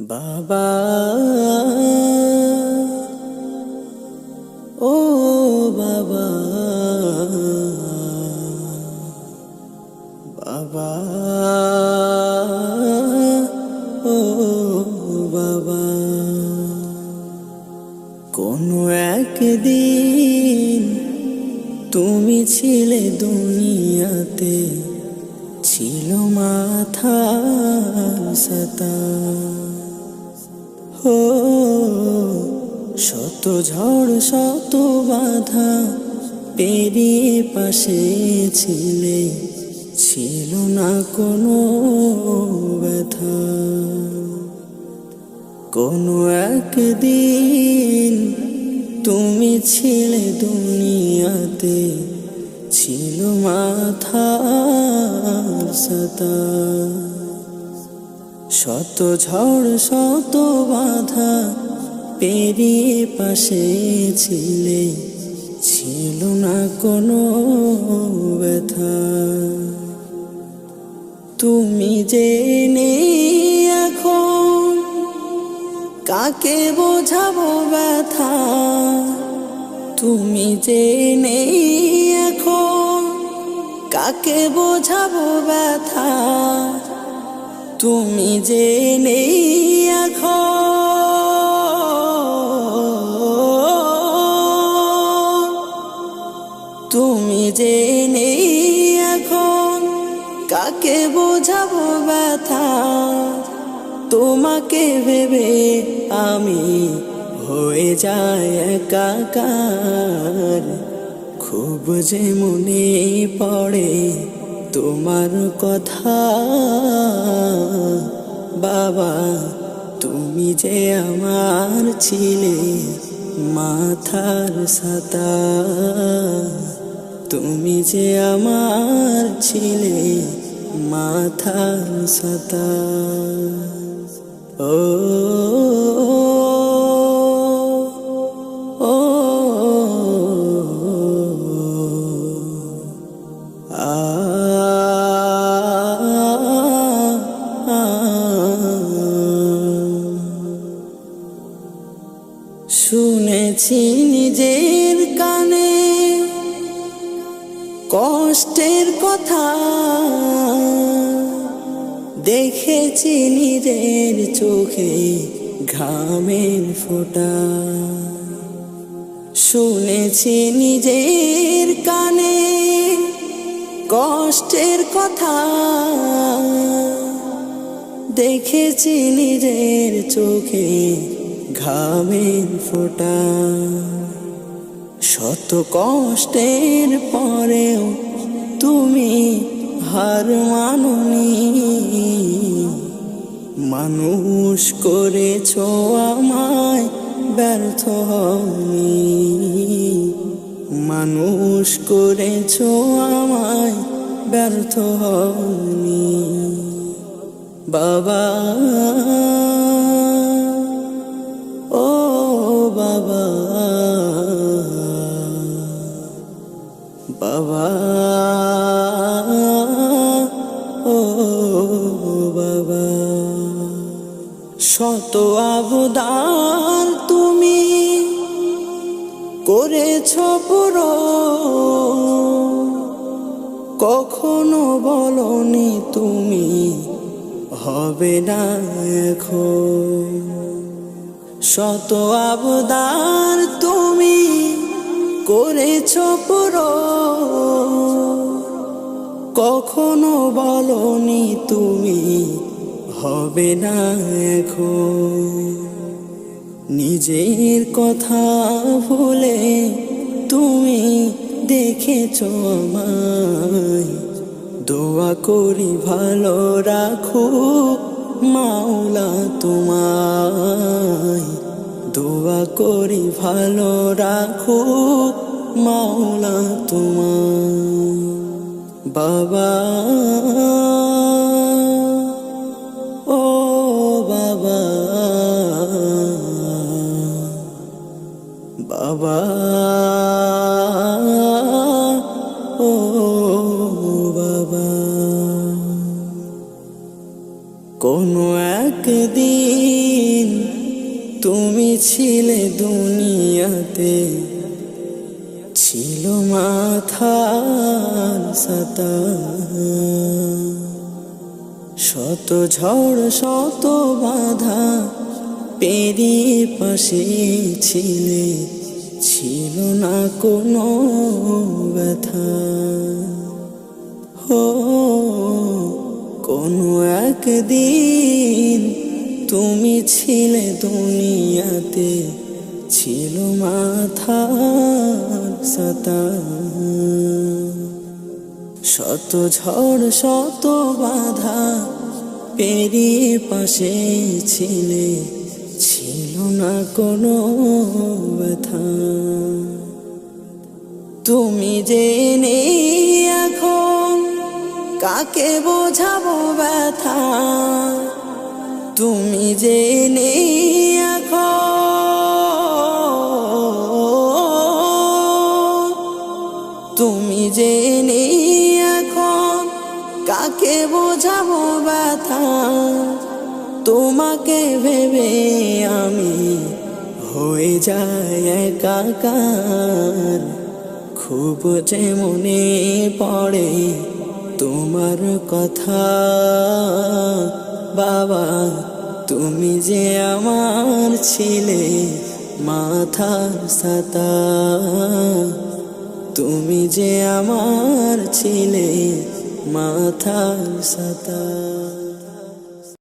বাবা। ও বাবা। বাবা। ও বাবা। কোনো একদিন তুমি ছিলে দুনিয়াতে ছিল মাথা সাতা শত ঝড়, শত বাধা পেরিয়ে পাশে ছিলে, ছিল না কোনো ব্যথা। কোনো একদিন তুমি ছিলে দুনিয়াতে, ছিল মাথার সাতা শত ঝড়, শত বাধা পেরিয়ে পাশে ছিলে, ছিল না কোনো ব্যথা। তুমি যে এখন কাকে বোঝাবো ব্যথা? তুমি যে নেই এখন কাকে বোঝাবো ব্যথা? তুমি যে নেই তুমি যে নেই এখন কাকে বোঝাবো ব্যথা? তোমাকে ভেবে আমি হয়ে যায় একাকার। খুব যে মনে পড়ে তোমার কথা, বাবা, তুমি যে আমার ছিলে মাথার সাতা তুমি যে আমার ছিলে মাথার সাতা ও শুনেছি নিজের কানে কষ্টের কথা। দেখেছি নিজের চোখে ঘামের ফোঁটা। শুনেছি নিজের কানে কষ্টের কথা। দেখেছি নিজের চোখে ঘামের ফোটা। শত কষ্টের পরেও তুমি হার মাননি। মানুষ করেছ আমায় ব্যর্থ হওনি। মানুষ করেছ আমায় ব্যর্থ হওনি। বাবা বাবা, ও বাবা। শত আবদার তুমি করেছ পুরো। কখনো বলনি তুমি হবে না এখন। শত আবদার তুমি করেছ পুরো? কখনো বলনি তুমি হবে না এখন। নিজের কথা ভুলে তুমি দেখেছ আমায়। দোয়া করি ভালো রাখো মাওলা তোমায়। দোয়া করি ভালো রাখো মাওলা তোমার বাবা ও বাবা বাবা ও ছিলে দুনিয়াতে, ছিল মাথার সাতা। শত ঝড়, শত বাধা পেরিয়ে পাশে ছিলে, ছিল না কোনো ব্যথা। হো, কোনো একদিন তুমি ছিলে দুনিয়াতে, ছিল মাথা সাতা। শত ঝড়, শত বাধা পেরিয়ে পাশে ছিলে, ছিল না কোনো ব্যথা। তুমি যে এখন, কাকে বোঝাবো ব্যথা? তুমি যে এখন তুমি যে এখন কাকে বোঝাবো ব্যথা? তোমাকে ভেবে আমি হয়ে যায় একাকার খুব যে মনে পড়ে তোমার কথা। বাবা তুমি যে আমার ছিলে মাথার সাতা তুমি যে আমার ছিলে মাথার সাতা